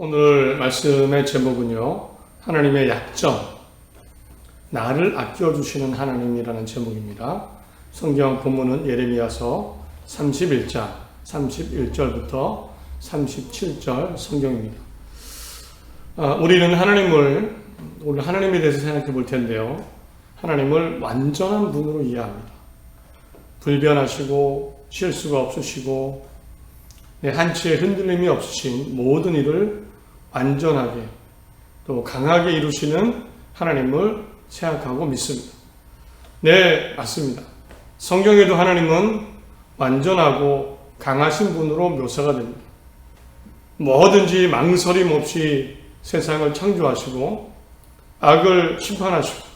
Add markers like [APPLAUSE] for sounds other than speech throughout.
오늘 말씀의 제목은요. 하나님의 약점. 나를 아껴주시는 하나님이라는 제목입니다. 성경 본문은 예레미야서 31장 31절부터 37절 성경입니다. 아, 우리는 하나님을 오늘 하나님에 대해서 생각해 볼 텐데요. 하나님을 완전한 분으로 이해합니다. 불변하시고 실수가 없으시고 네, 한치의 흔들림이 없으신 모든 일을 완전하게 또 강하게 이루시는 하나님을 생각하고 믿습니다. 네, 맞습니다. 성경에도 하나님은 완전하고 강하신 분으로 묘사가 됩니다. 뭐든지 망설임 없이 세상을 창조하시고 악을 심판하시고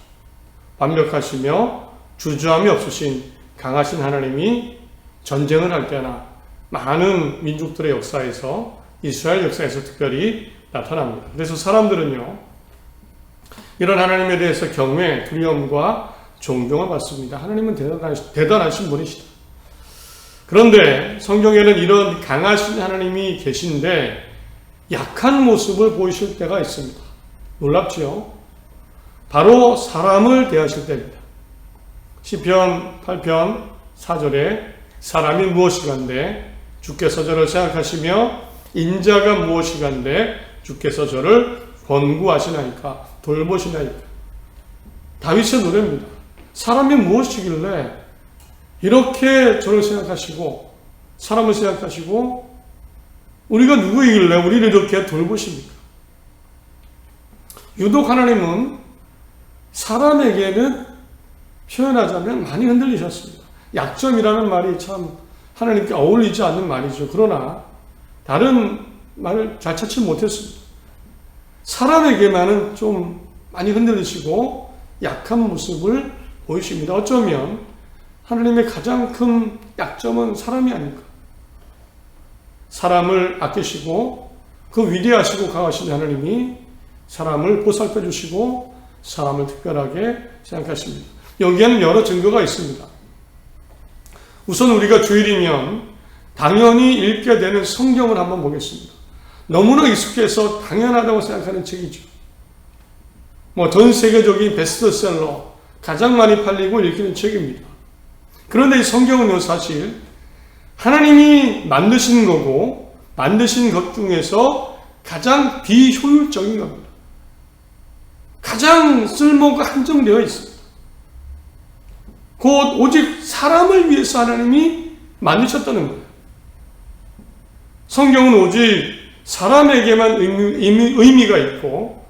완벽하시며 주저함이 없으신 강하신 하나님이 전쟁을 할 때나 많은 민족들의 역사에서 이스라엘 역사에서 특별히 나타납니다. 그래서 사람들은요, 이런 하나님에 대해서 경외, 두려움과 존경을 받습니다. 하나님은 대단하신, 대단하신 분이시다. 그런데 성경에는 이런 강하신 하나님이 계신데 약한 모습을 보이실 때가 있습니다. 놀랍지요? 바로 사람을 대하실 때입니다. 시편 8편 4절에 사람이 무엇이간데 주께서 저를 생각하시며 인자가 무엇이간데 주께서 저를 권구하시나이까 돌보시나이까 다윗의 노래입니다. 사람이 무엇이길래 이렇게 저를 생각하시고 사람을 생각하시고 우리가 누구이길래 우리를 이렇게 돌보십니까? 유독 하나님은 사람에게는 표현하자면 많이 흔들리셨습니다. 약점이라는 말이 참 하나님께 어울리지 않는 말이죠. 그러나 다른 말을 잘 찾지 못했습니다. 사람에게만은 좀 많이 흔들리시고 약한 모습을 보이십니다. 어쩌면 하나님의 가장 큰 약점은 사람이 아닐까. 사람을 아끼시고 그 위대하시고 강하신 하나님이 사람을 보살펴 주시고 사람을 특별하게 생각하십니다. 여기에는 여러 증거가 있습니다. 우선 우리가 주일이면 당연히 읽게 되는 성경을 한번 보겠습니다. 너무나 익숙해서 당연하다고 생각하는 책이죠. 뭐 전 세계적인 베스트셀러 가장 많이 팔리고 읽히는 책입니다. 그런데 이 성경은요 사실 하나님이 만드신 거고 만드신 것 중에서 가장 비효율적인 겁니다. 가장 쓸모가 한정되어 있습니다. 곧 오직 사람을 위해서 하나님이 만드셨다는 거예요. 성경은 오직 사람에게만 의미, 가 있고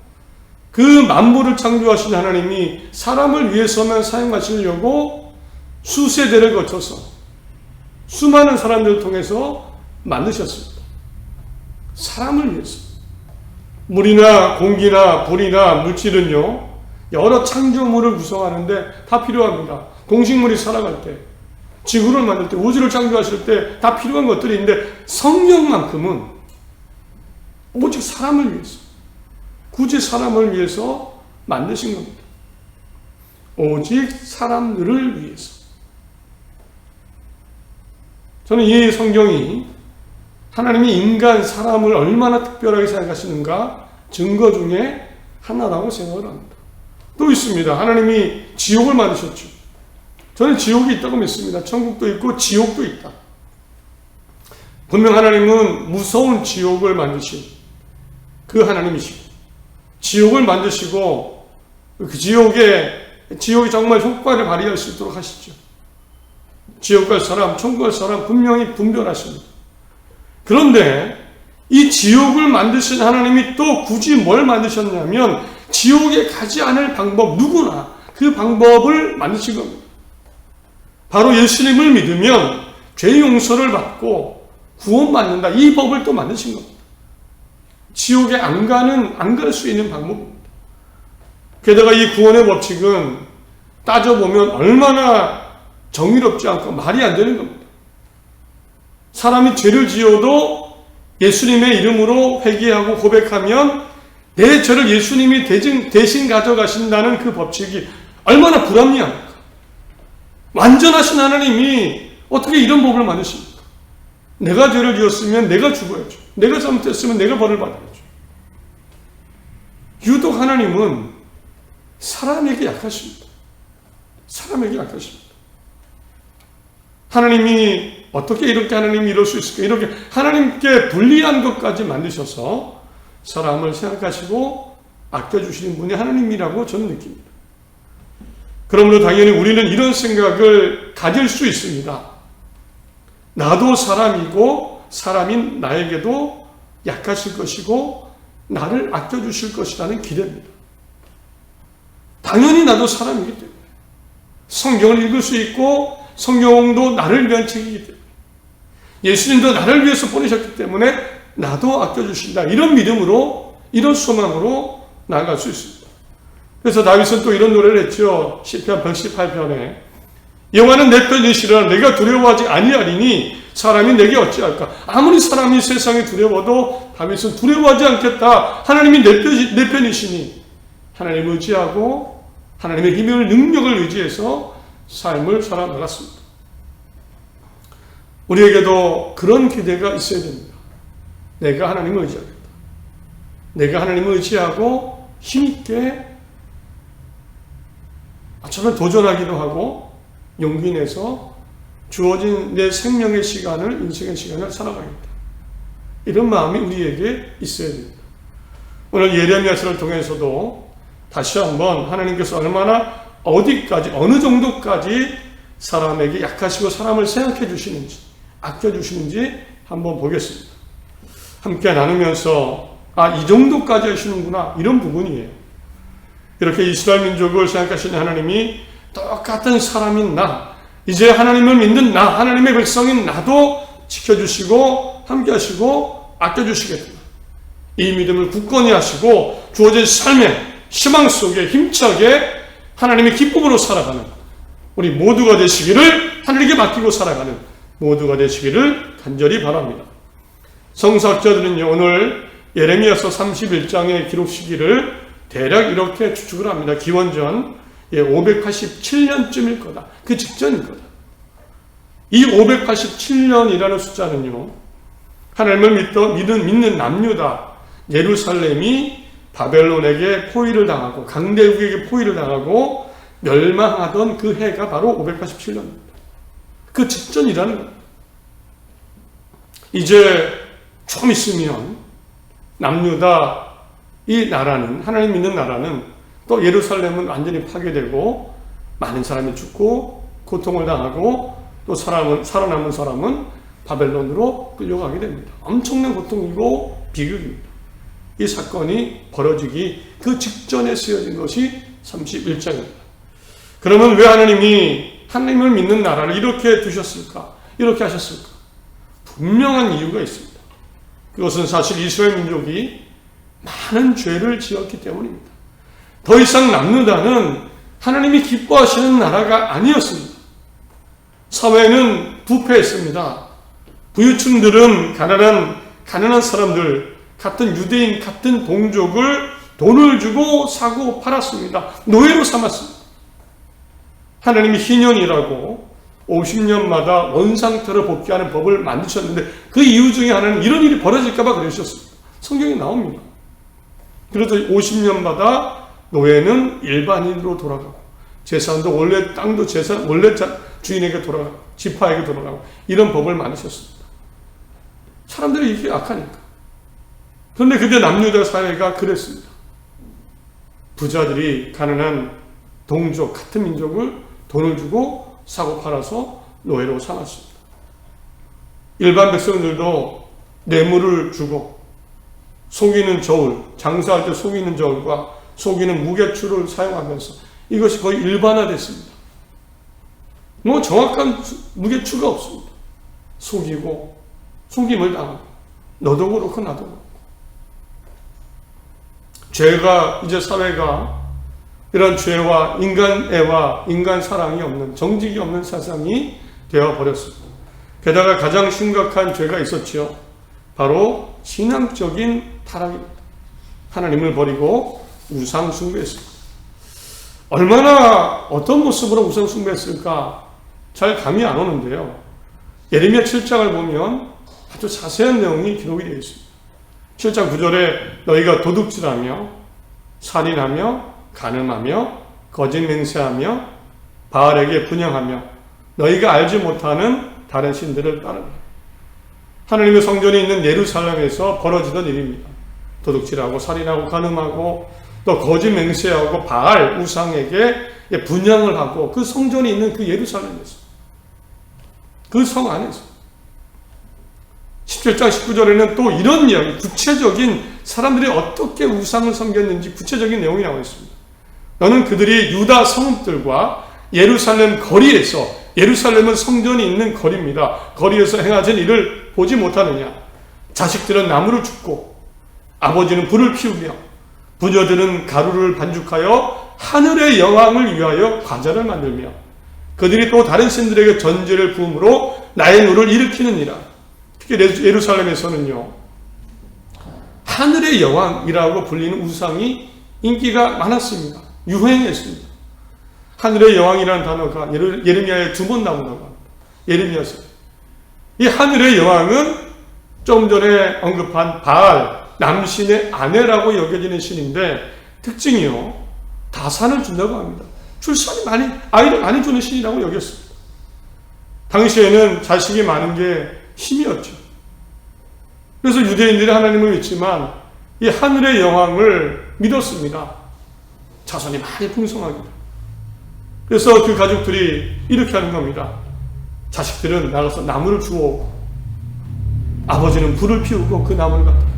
그 만물을 창조하신 하나님이 사람을 위해서만 사용하시려고 수세대를 거쳐서 수많은 사람들을 통해서 만드셨습니다. 사람을 위해서. 물이나 공기나 불이나 물질은요, 여러 창조물을 구성하는데 다 필요합니다. 공식물이 살아갈 때, 지구를 만들 때, 우주를 창조하실 때 다 필요한 것들인데 성령만큼은 오직 사람을 위해서, 굳이 사람을 위해서 만드신 겁니다. 오직 사람들을 위해서. 저는 이 성경이 하나님이 인간, 사람을 얼마나 특별하게 생각하시는가 증거 중에 하나라고 생각을 합니다. 또 있습니다. 하나님이 지옥을 만드셨죠. 저는 지옥이 있다고 믿습니다. 천국도 있고 지옥도 있다. 분명 하나님은 무서운 지옥을 만드신 그 하나님이시고, 지옥을 만드시고, 그 지옥에, 지옥이 정말 효과를 발휘할 수 있도록 하시죠. 지옥 갈 사람, 천국 갈 사람 분명히 분별하십니다. 그런데 이 지옥을 만드신 하나님이 또 굳이 뭘 만드셨냐면 지옥에 가지 않을 방법 누구나 그 방법을 만드신 겁니다. 바로 예수님을 믿으면 죄 용서를 받고 구원받는다. 이 법을 또 만드신 겁니다. 지옥에 안 가는 안 갈 수 있는 방법입니다. 게다가 이 구원의 법칙은 따져보면 얼마나 정의롭지 않고 말이 안 되는 겁니다. 사람이 죄를 지어도 예수님의 이름으로 회개하고 고백하면 내 죄를 예수님이 대신, 대신 가져가신다는 그 법칙이 얼마나 불합리합니까? 완전하신 하나님이 어떻게 이런 법을 만드십니까? 내가 죄를 지었으면 내가 죽어야죠. 내가 잘못했으면 내가 벌을 받아야죠. 유독 하나님은 사람에게 약하십니다. 사람에게 약하십니다. 하나님이 어떻게 이렇게 하나님이 이럴 수 있을까? 이렇게 하나님께 불리한 것까지 만드셔서 사람을 생각하시고 아껴주시는 분이 하나님이라고 저는 느낍니다. 그러므로 당연히 우리는 이런 생각을 가질 수 있습니다. 나도 사람이고 사람인 나에게도 약하실 것이고 나를 아껴주실 것이라는 기대입니다. 당연히 나도 사람이기 때문에 성경을 읽을 수 있고 성경도 나를 위한 책이기 때문에 예수님도 나를 위해서 보내셨기 때문에 나도 아껴주신다. 이런 믿음으로 이런 소망으로 나아갈 수 있습니다. 그래서 다윗은 또 이런 노래를 했죠. 시편 118편에 영화는 내 편이시라 내가 두려워하지 아니하리니 사람이 내게 어찌할까? 아무리 사람이 세상에 두려워도 다윗은 두려워하지 않겠다. 하나님이 내, 편, 내 편이시니 하나님을 의지하고 하나님의 힘을 능력을 의지해서 삶을 살아나갔습니다. 우리에게도 그런 기대가 있어야 됩니다. 내가 하나님을 의지하겠다. 내가 하나님을 의지하고 힘있게 처음에 도전하기도 하고 용기 내서 주어진 내 생명의 시간을, 인생의 시간을 살아가겠다. 이런 마음이 우리에게 있어야 됩니다. 오늘 예레미야서를 통해서도 다시 한번 하나님께서 얼마나 어디까지, 어느 정도까지 사람에게 약하시고 사람을 생각해 주시는지, 아껴 주시는지 한번 보겠습니다. 함께 나누면서, 아, 이 정도까지 하시는구나. 이런 부분이에요. 이렇게 이스라엘 민족을 생각하시는 하나님이 똑같은 사람인 나, 이제 하나님을 믿는 나, 하나님의 백성인 나도 지켜주시고, 함께 하시고, 아껴주시겠다. 이 믿음을 굳건히 하시고, 주어진 삶의 희망 속에 힘차게 하나님의 기쁨으로 살아가는 우리 모두가 되시기를 하늘에게 맡기고 살아가는 모두가 되시기를 간절히 바랍니다. 성사학자들은요, 오늘 예레미야서 31장의 기록 시기를 대략 이렇게 추측을 합니다. 기원전 587년쯤일 거다. 그 직전일 거다. 이 587년이라는 숫자는요, 하나님을 믿던, 믿는, 믿는 남유다, 예루살렘이 바벨론에게 포위를 당하고, 강대국에게 포위를 당하고, 멸망하던 그 해가 바로 587년입니다. 그 직전이라는 겁니다. 이제 좀 있으면 남유다 이 나라는 하나님 믿는 나라는 또 예루살렘은 완전히 파괴되고 많은 사람이 죽고 고통을 당하고 또 사람은 살아남은 사람은 바벨론으로 끌려가게 됩니다. 엄청난 고통이고 비극입니다. 이 사건이 벌어지기 그 직전에 쓰여진 것이 31장입니다. 그러면 왜 하나님이 하나님을 믿는 나라를 이렇게 두셨을까? 이렇게 하셨을까? 분명한 이유가 있습니다. 그것은 사실 이스라엘 민족이 많은 죄를 지었기 때문입니다. 더 이상 남유다는 하나님이 기뻐하시는 나라가 아니었습니다. 사회는 부패했습니다. 부유층들은 가난한 가난한 사람들 같은 유대인 같은 동족을 돈을 주고 사고 팔았습니다. 노예로 삼았습니다. 하나님이 희년이라고 50년마다 원상태로 복귀하는 법을 만드셨는데 그 이유 중에 하나는 이런 일이 벌어질까봐 그러셨습니다. 성경에 나옵니다. 그래서 50년마다 노예는 일반인으로 돌아가고 재산도 원래 땅도 재산 원래 주인에게 돌아가고 지파에게 돌아가고 이런 법을 만드셨습니다. 사람들이 이게 약하니까. 그런데 그때 남유다 사회가 그랬습니다. 부자들이 가난한 동족 같은 민족을 돈을 주고 사고 팔아서 노예로 삼았습니다. 일반 백성들도 뇌물을 주고 속이는 저울, 장사할 때 속이는 저울과 속이는 무게추를 사용하면서 이것이 거의 일반화됐습니다. 뭐 정확한 무게추가 없습니다. 속이고 속임을 당하고 너도 그렇고 나도 그렇고 죄가 이제 사회가 이런 죄와 인간애와 인간 사랑이 없는 정직이 없는 세상이 되어 버렸습니다. 게다가 가장 심각한 죄가 있었지요. 바로 신앙적인 타락입니다. 하나님을 버리고 우상 숭배했습니다. 얼마나 어떤 모습으로 우상 숭배했을까 잘 감이 안 오는데요. 예레미야 7장을 보면 아주 자세한 내용이 기록이 되어 있습니다. 7장 9절에 너희가 도둑질하며 살인하며 간음하며 거짓 맹세하며 바알에게 분양하며 너희가 알지 못하는 다른 신들을 따르며 하나님의 성전이 있는 예루살렘에서 벌어지던 일입니다. 도둑질하고 살인하고 간음하고 또 거짓 맹세하고 바알 우상에게 분양을 하고 그 성전이 있는 그 예루살렘에서 그 성 안에서 17장 19절에는 또 이런 이야기 구체적인 사람들이 어떻게 우상을 섬겼는지 구체적인 내용이 나와 있습니다. 너는 그들이 유다 성읍들과 예루살렘 거리에서 예루살렘은 성전이 있는 거리입니다. 거리에서 행하던 일을 보지 못하느냐? 자식들은 나무를 줍고 아버지는 불을 피우며 부녀들은 가루를 반죽하여 하늘의 여왕을 위하여 과자를 만들며 그들이 또 다른 신들에게 전제를 부음으로 나의 노를 일으키느니라. 특히 예루살렘에서는요. 하늘의 여왕이라고 불리는 우상이 인기가 많았습니다. 유행했습니다. 하늘의 여왕이라는 단어가 예레미야에 두 번 나온다고 합니다. 예레미야서. 이 하늘의 여왕은 좀 전에 언급한 바알, 남신의 아내라고 여겨지는 신인데 특징이요. 다산을 준다고 합니다. 출산이 많이, 아이를 많이 주는 신이라고 여겼습니다. 당시에는 자식이 많은 게 힘이었죠. 그래서 유대인들이 하나님을 믿지만 이 하늘의 여왕을 믿었습니다. 자손이 많이 풍성하기를. 그래서 그 가족들이 이렇게 하는 겁니다. 자식들은 나가서 나무를 주워 아버지는 불을 피우고 그 나무를 갖다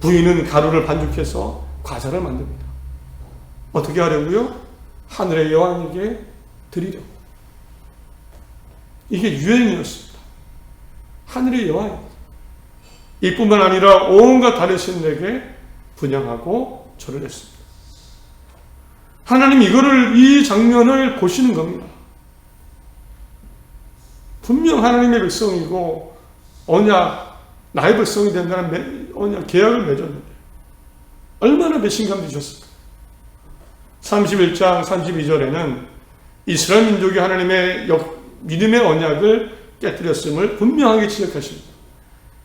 부인은 가루를 반죽해서 과자를 만듭니다. 어떻게 하려고요? 하늘의 여왕에게 드리려고. 이게 유행이었습니다. 하늘의 여왕입니다. 이뿐만 아니라 온갖 다른 신들에게 분양하고 절을 했습니다. 하나님 이거를 이 장면을 보시는 겁니다. 분명 하나님의 백성이고 언약 나의 백성이 된다는 언약 계약을 맺었는데 얼마나 배신감 드셨을까? 31장 32절에는 이스라엘 민족이 하나님의 믿음의 언약을 깨뜨렸음을 분명하게 지적하십니다.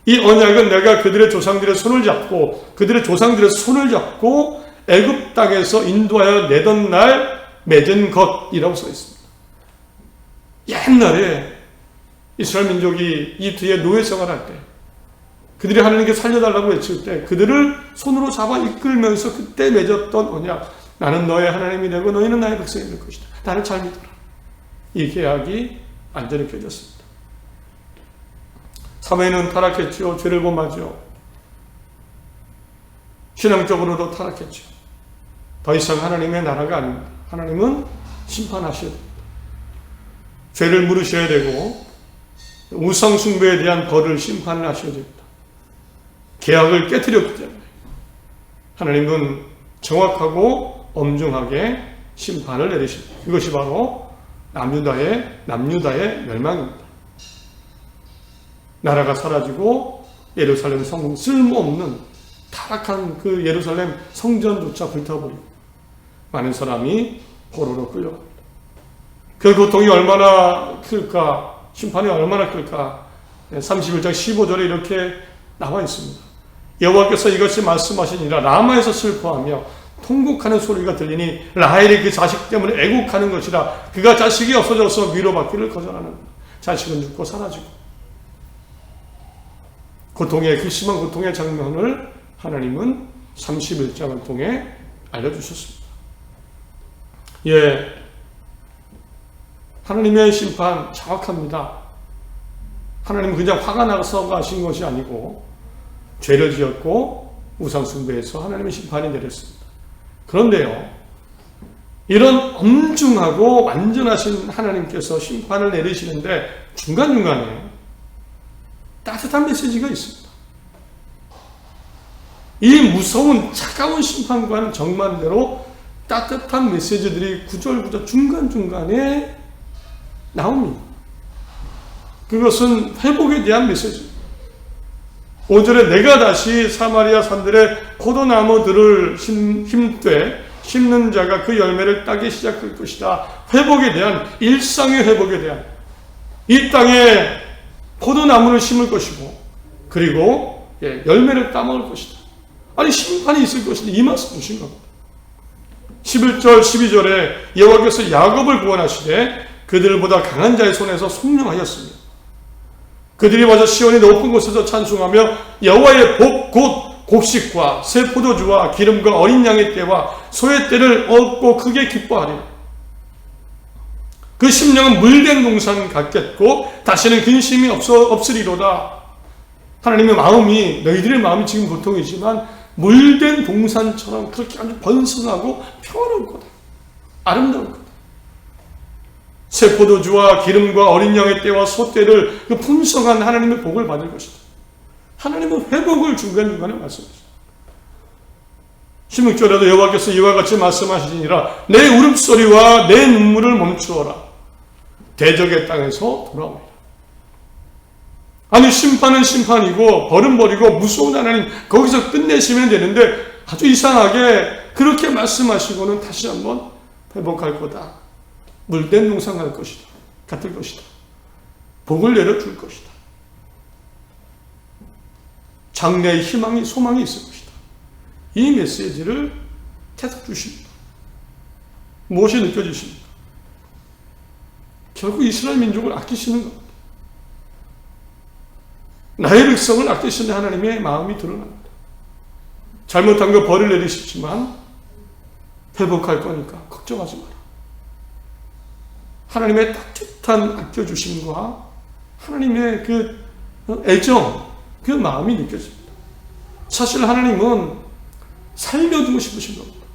이 언약은 내가 그들의 조상들의 손을 잡고 그들의 조상들의 손을 잡고 애굽 땅에서 인도하여 내던 날 맺은 것이라고 써 있습니다. 옛날에 이스라엘 민족이 이집트의 노예 생활할 때 그들이 하나님께 살려달라고 외칠 때 그들을 손으로 잡아 이끌면서 그때 맺었던 언약 나는 너의 하나님이 되고 너희는 나의 백성이 될 것이다. 나를 잘 믿어라. 이 계약이 완전히 펴졌습니다. 사회는 타락했죠. 죄를 범하죠. 신앙적으로도 타락했죠. 더 이상 하나님의 나라가 아닙니다. 하나님은 심판하셔야 됩니다. 죄를 물으셔야 되고 우상 숭배에 대한 벌을 심판을 하셔야 됩니다. 계약을 깨뜨렸기 때문에 하나님은 정확하고 엄중하게 심판을 내리십니다. 이것이 바로 남유다의 남유다의 멸망입니다. 나라가 사라지고 예루살렘 성 쓸모없는 타락한 그 예루살렘 성전조차 불타버리고 많은 사람이 포로로 끌려갑니다. 그 고통이 얼마나 클까, 심판이 얼마나 클까, 31장 15절에 이렇게 나와 있습니다. 여호와께서 이것이 말씀하시니라 라마에서 슬퍼하며 통곡하는 소리가 들리니 라헬이 그 자식 때문에 애국하는 것이라 그가 자식이 없어져서 위로받기를 거절하는 자식은 죽고 사라지고 고통의 그 심한 고통의 장면을 하나님은 31장을 통해 알려주셨습니다. 예. 하나님의 심판 정확합니다. 하나님은 그냥 화가 나서 가신 것이 아니고 죄를 지었고 우상숭배해서 하나님의 심판이 내렸습니다. 그런데요, 이런 엄중하고 완전하신 하나님께서 심판을 내리시는데 중간중간에 따뜻한 메시지가 있습니다. 이 무서운 차가운 심판과는 정반대로 따뜻한 메시지들이 구절구절 중간중간에 나옵니다. 그것은 회복에 대한 메시지. 5절에 내가 다시 사마리아 산들의 포도나무들을 힘되 심는 자가 그 열매를 따기 시작할 것이다. 회복에 대한 일상의 회복에 대한 이 땅에 포도나무를 심을 것이고 그리고 예, 열매를 따먹을 것이다. 아니 심판이 있을 것인데 이 말씀 주신 겁니다. 11절 12절에 여호와께서 야곱을 구원하시되 그들보다 강한 자의 손에서 속량하였습니다. 그들이 와서 시온의 높은 곳에서 찬송하며 여호와의 복 곧 곡식과 새 포도주와 기름과 어린 양의 때와 소의 때를 얻고 크게 기뻐하리라. 그 심령은 물된 동산 같겠고 다시는 근심이 없어 없으리로다. 하나님의 마음이 너희들의 마음이 지금 고통이지만 물된 동산처럼 그렇게 아주 번성하고 평화로울 거다. 아름다울 거다. 새 포도주와 기름과 어린 양의 때와 소때를 그 풍성한 하나님의 복을 받을 것이다. 하나님은 회복을 중간중간에 말씀하십니다. 16절에도 여호와께서 이와 같이 말씀하시니라 내 울음소리와 내 눈물을 멈추어라. 대적의 땅에서 돌아오리라. 아니 심판은 심판이고 벌이고 무서운 하나님 거기서 끝내시면 되는데 아주 이상하게 그렇게 말씀하시고는 다시 한번 회복할 거다. 물된 농상 할 것이다. 같을 것이다. 복을 내려줄 것이다. 장래의 희망이 소망이 있을 것이다. 이 메시지를 계속 주십니다. 무엇이 느껴지십니까? 결국 이스라엘 민족을 아끼시는 겁니다. 나의 백성을 아끼시는 하나님의 마음이 드러납니다. 잘못한 거 벌을 내리시지만 회복할 거니까 걱정하지 마라. 하나님의 따뜻한 아껴주심과 하나님의 그 애정, 그 마음이 느껴집니다. 사실 하나님은 살려주고 싶으신 겁니다.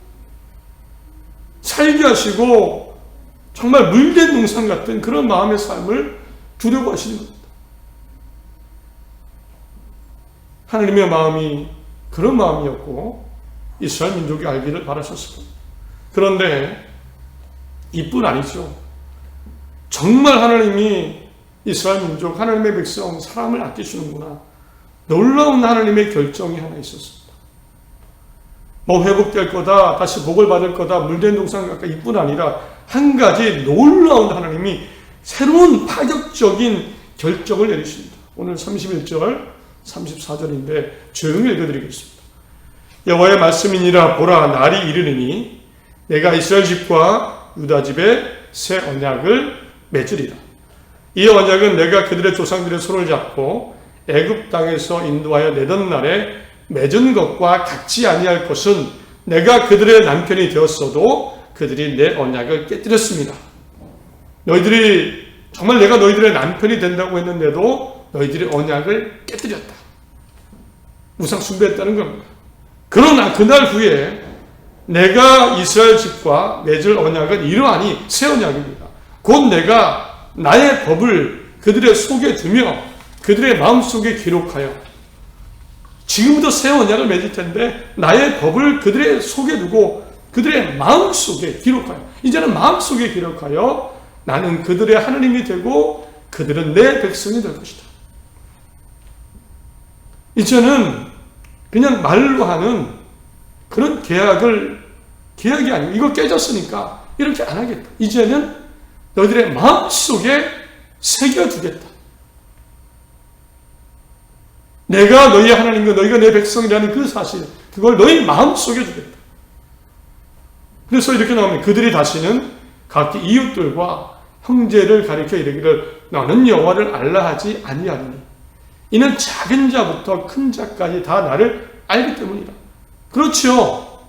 살게 하시고 정말 물된 농산 같은 그런 마음의 삶을 주려고 하시는 겁니다. 하나님의 마음이 그런 마음이었고 이스라엘 민족이 알기를 바라셨을 겁니다. 그런데 이뿐 아니죠. 정말 하나님이 이스라엘 민족, 하나님의 백성, 사람을 아끼시는구나. 놀라운 하나님의 결정이 하나 있었습니다. 뭐 회복될 거다, 다시 복을 받을 거다, 물된 동산 가까이 이뿐 아니라 한 가지 놀라운 하나님이 새로운 파격적인 결정을 내리십니다. 오늘 31절, 34절인데 조용히 읽어드리겠습니다. 여호와의 말씀이니라 보라 날이 이르느니 내가 이스라엘 집과 유다 집에 새 언약을 맺으리라. 이 언약은 내가 그들의 조상들의 손을 잡고 애굽 땅에서 인도하여 내던 날에 맺은 것과 같지 아니할 것은 내가 그들의 남편이 되었어도 그들이 내 언약을 깨뜨렸습니다. 너희들이 정말 내가 너희들의 남편이 된다고 했는데도 너희들의 언약을 깨뜨렸다. 우상 숭배했다는 겁니다. 그러나 그날 후에 내가 이스라엘 집과 맺을 언약은 이러하니 새 언약입니다. 곧 내가 나의 법을 그들의 속에 두며 그들의 마음속에 기록하여 지금부터 새 언약을 맺을 텐데 나의 법을 그들의 속에 두고 그들의 마음속에 기록하여 이제는 마음속에 기록하여 나는 그들의 하나님이 되고 그들은 내 백성이 될 것이다. 이제는 그냥 말로 하는 그런 계약을 계약이 아니고 이거 깨졌으니까 이렇게 안 하겠다. 이제는 너희들의 마음속에 새겨두겠다. 내가 너희 하나님과 너희가 내 백성이라는 그 사실, 그걸 너희 마음속에 두겠다. 그래서 이렇게 나오면 그들이 다시는 각기 이웃들과 형제를 가리켜 이르기를 너는 여호와를 알라 하지 아니하리니 이는 작은 자부터 큰 자까지 다 나를 알기 때문이다. 그렇죠.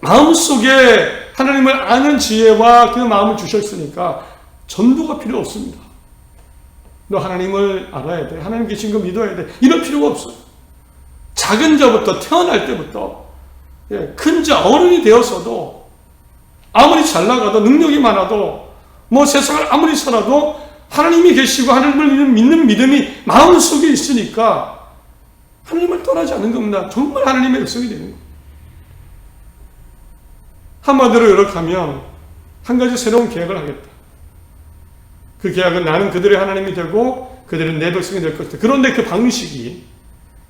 마음속에 하나님을 아는 지혜와 그 마음을 주셨으니까 전도가 필요 없습니다. 너 하나님을 알아야 돼. 하나님 계신 거 믿어야 돼. 이럴 필요가 없어요. 작은 자부터 태어날 때부터 예, 큰자 어른이 되었어도 아무리 잘 나가도 능력이 많아도 뭐 세상을 아무리 살아도 하나님이 계시고 하나님을 믿는 믿음이 마음속에 있으니까 하나님을 떠나지 않는 겁니다. 정말 하나님의 백성이 되는 거예요. 한마디로 이렇게 하면 한 가지 새로운 계약을 하겠다. 그 계약은 나는 그들의 하나님이 되고 그들은 내 백성이 될 것이다. 그런데 그 방식이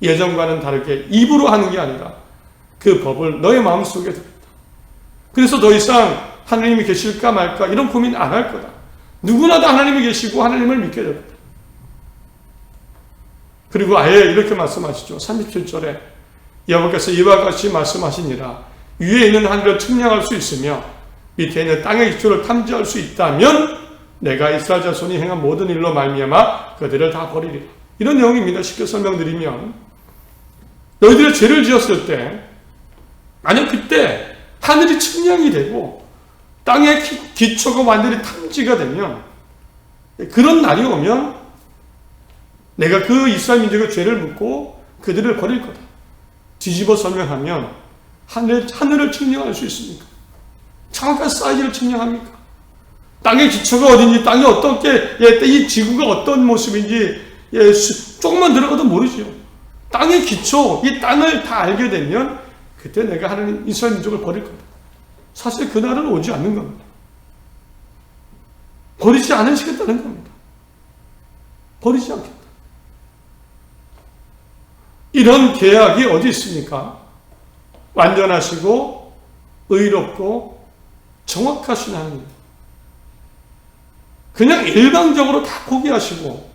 예전과는 다르게 입으로 하는 게 아니라 그 법을 너의 마음속에 두겠다. 그래서 더 이상 하나님이 계실까 말까 이런 고민 안 할 거다. 누구나 다 하나님이 계시고 하나님을 믿게 될 거다. 그리고 아예 이렇게 말씀하시죠. 37절에 여호와께서 이와 같이 말씀하시니라 위에 있는 하늘을 측량할 수 있으며 밑에 있는 땅의 기초를 탐지할 수 있다면 내가 이스라엘 자손이 행한 모든 일로 말미암아 그들을 다 버리리라. 이런 내용입니다. 쉽게 설명드리면 너희들이 죄를 지었을 때 만약 그때 하늘이 측량이 되고 땅의 기, 기초가 완전히 탐지가 되면 그런 날이 오면 내가 그 이스라엘 민족의 죄를 묻고 그들을 버릴 거다. 뒤집어 설명하면 하늘, 하늘을 측량할 수 있습니까? 정확한 사이즈를 측량합니까? 땅의 기초가 어딘지, 땅이 어떻게, 예, 이 지구가 어떤 모습인지, 예, 수- 조금만 들어가도 모르죠. 땅의 기초, 이 땅을 다 알게 되면, 그때 내가 하나님 이스라엘 민족을 버릴 겁니다. 사실 그날은 오지 않는 겁니다. 버리지 않으시겠다는 겁니다. 버리지 않겠다. 이런 계약이 어디 있습니까? 완전하시고 의롭고 정확하신 하나님. 그냥 일방적으로 다 포기하시고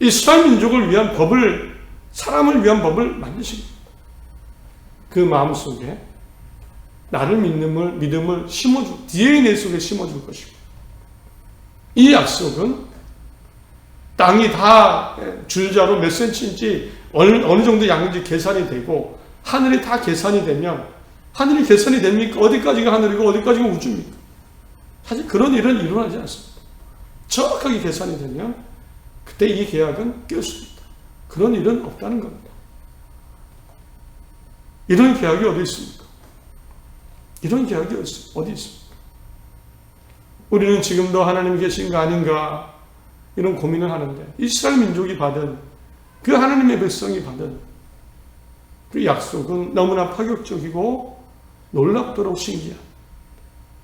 이스라엘 민족을 위한 법을 사람을 위한 법을 만드십니다. 그 마음속에 나를 믿음을 믿음을 심어줄 DNA 속에 심어줄 것이고 이 약속은 땅이 다 줄자로 몇 센치인지 어느 정도 양인지 계산이 되고 하늘이 다 계산이 되면 하늘이 계산이 됩니까? 어디까지가 하늘이고 어디까지가 우주입니까? 사실 그런 일은 일어나지 않습니다. 정확하게 계산이 되면 그때 이 계약은 깨었습니다. 그런 일은 없다는 겁니다. 이런 계약이 어디 있습니까? 이런 계약이 어디 있습니까? 우리는 지금도 하나님이 계신 거 아닌가 이런 고민을 하는데 이스라엘 민족이 받은 그 하나님의 백성이 받은 그 약속은 너무나 파격적이고 놀랍도록 신기한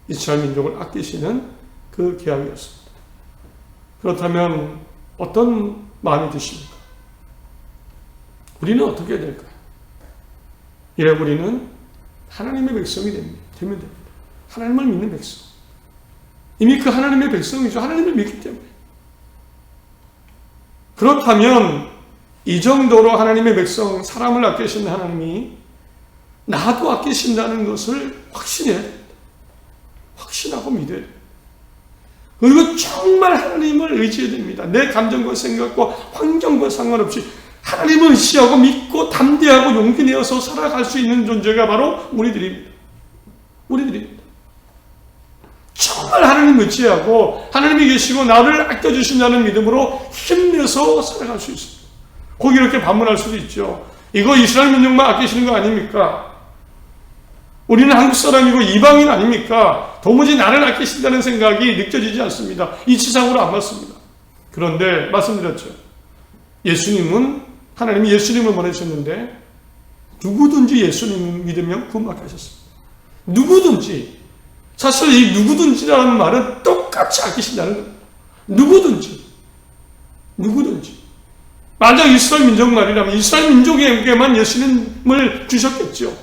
이스라엘 민족을 아끼시는 그 계약이었습니다. 그렇다면 어떤 마음이 드십니까? 우리는 어떻게 될까요? 이래 우리는 하나님의 백성이 됩니다. 되면 됩니다. 하나님을 믿는 백성. 이미 그 하나님의 백성이죠. 하나님을 믿기 때문에. 그렇다면 이 정도로 하나님의 백성, 사람을 아끼시는 하나님이 나도 아끼신다는 것을 됩니다. 확신하고 믿어야 됩니다. 그리고 정말 하나님을 의지해야 됩니다. 내 감정과 생각과 환경과 상관없이 하나님을 의지하고 믿고 담대하고 용기 내어서 살아갈 수 있는 존재가 바로 우리들입니다. 우리들입니다. 정말 하나님 의지하고 하나님이 계시고 나를 아껴주신다는 믿음으로 힘내서 살아갈 수 있습니다. 거기 이렇게 반문할 수도 있죠. 이거 이스라엘 민족만 아끼시는 거 아닙니까? 우리는 한국 사람이고 이방인 아닙니까? 도무지 나를 아끼신다는 생각이 느껴지지 않습니다. 이치상으로 안 맞습니다. 그런데 말씀드렸죠. 예수님은 하나님이 예수님을 보내셨는데 누구든지 예수님 믿으면 구원받게 하셨습니다. 누구든지 사실 이 누구든지라는 말은 똑같이 아끼신다는 겁니다. 누구든지 누구든지 만약 이스라엘 민족 말이라면 이스라엘 민족에게만 예수님을 주셨겠죠.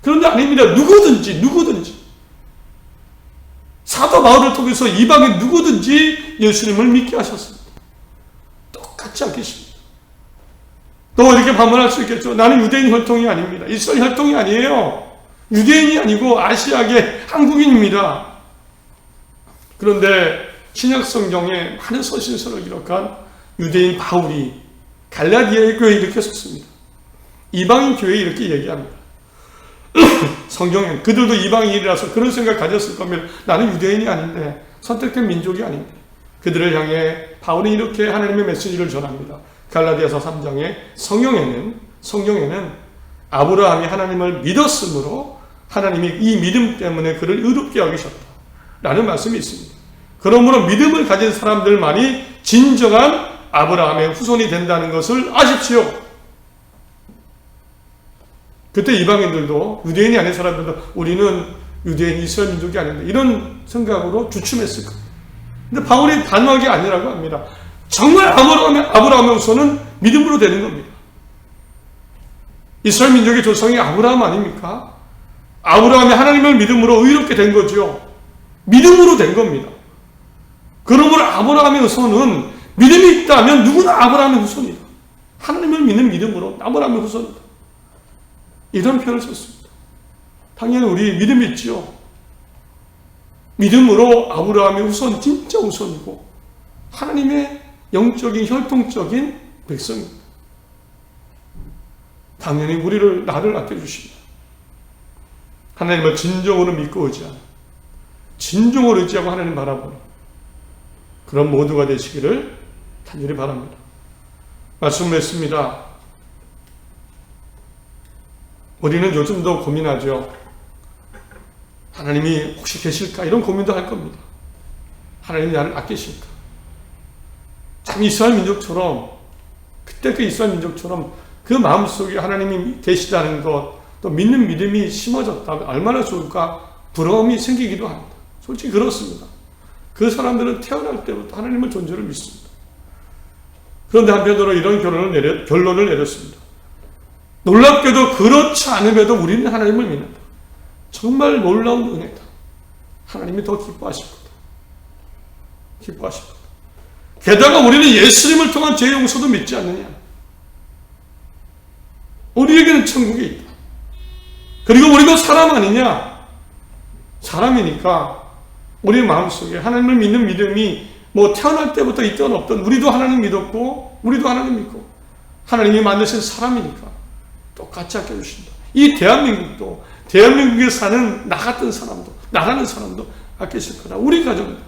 그런데 아닙니다. 누구든지 누구든지 사도 바울을 통해서 이방인 누구든지 예수님을 믿게 하셨습니다. 똑같이 아끼십니다. 또 이렇게 반문할 수 있겠죠. 나는 유대인 혈통이 아닙니다. 이스라엘 혈통이 아니에요. 유대인이 아니고 아시아계 한국인입니다. 그런데 신약 성경에 많은 서신서를 기록한 유대인 바울이 갈라디아의 교회에 이렇게 썼습니다. 이방인 교회에 이렇게 얘기합니다. [CLEARS THROAT] 성경엔 그들도 이방인이라서 그런 생각 가졌을 거면 나는 유대인이 아닌데 선택된 민족이 아닌데 그들을 향해 바울이 이렇게 하나님의 메시지를 전합니다. 갈라디아서 3장에 성경에는 성경에는 아브라함이 하나님을 믿었으므로 하나님이 이 믿음 때문에 그를 의롭게 여기셨다. 라는 말씀이 있습니다. 그러므로 믿음을 가진 사람들만이 진정한 아브라함의 후손이 된다는 것을 아십시오. 그때 이방인들도 유대인이 아닌 사람들도 우리는 유대인 이스라엘 민족이 아닌데 이런 생각으로 주춤했을 거예요. 근데 바울이 단호하게 아니라고 합니다. 정말 아브라함의, 아브라함의 후손은 믿음으로 되는 겁니다. 이스라엘 민족의 조상이 아브라함 아닙니까? 아브라함이 하나님을 믿음으로 의롭게 된 거죠. 믿음으로 된 겁니다. 그러므로 아브라함의 후손은 믿음이 있다면 누구나 아브라함의 후손이다. 하나님을 믿는 믿음으로 아브라함의 후손이다. 이런 표현을 썼습니다. 당연히 우리 믿음 있지요. 믿음으로 아브라함이 우선 진짜 우선이고 하나님의 영적인 혈통적인 백성입니다. 당연히 우리를 나를 아껴주십니다. 하나님을 진정으로 믿고 의지하는 진정으로 의지하고 하나님 바라보는 그런 모두가 되시기를 간절히 바랍니다. 말씀을 했습니다. 우리는 요즘도 고민하죠. 하나님이 혹시 계실까? 이런 고민도 할 겁니다. 하나님이 나를 아끼실까? 참 이스라엘 민족처럼 그때 그 이스라엘 민족처럼 그 마음속에 하나님이 계시다는 것, 또 믿는 믿음이 심어졌다면 얼마나 좋을까 부러움이 생기기도 합니다. 솔직히 그렇습니다. 그 사람들은 태어날 때부터 하나님을 존재를 믿습니다. 그런데 한편으로 이런 결론을, 내려, 결론을 내렸습니다. 놀랍게도 그렇지 않음에도 우리는 하나님을 믿는다. 정말 놀라운 은혜다. 하나님이 더 기뻐하실 거다. 기뻐하실 거다. 게다가 우리는 예수님을 통한 죄 용서도 믿지 않느냐. 우리에게는 천국이 있다. 그리고 우리도 사람 아니냐? 사람이니까 우리 마음속에 하나님을 믿는 믿음이 뭐 태어날 때부터 있던 없던 우리도 하나님 믿었고 우리도 하나님 믿고 하나님이 만드신 사람이니까 똑같이 아껴주신다. 이 대한민국도 대한민국에 사는 나 같은 사람도 나라는 사람도 아끼실 거다. 우리 가정도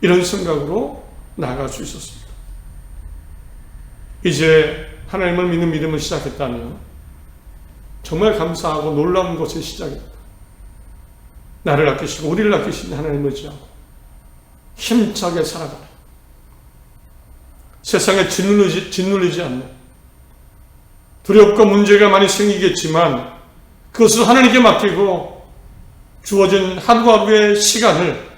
이런 생각으로 나아갈 수 있었습니다. 이제 하나님을 믿는 믿음을 시작했다면 정말 감사하고 놀라운 것의 시작이다. 나를 아끼시고 우리를 아끼시는 하나님을 의지하고 힘차게 살아가라. 세상에 짓눌리지, 짓눌리지 않는 두렵고 문제가 많이 생기겠지만 그것을 하나님께 맡기고 주어진 하루하루의 시간을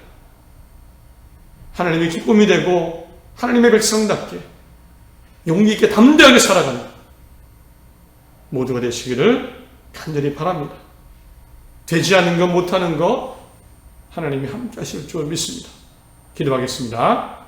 하나님의 기쁨이 되고 하나님의 백성답게 용기 있게 담대하게 살아가는 모두가 되시기를 간절히 바랍니다. 되지 않는 것 못하는 것 하나님이 함께 하실 줄 믿습니다. 기도하겠습니다.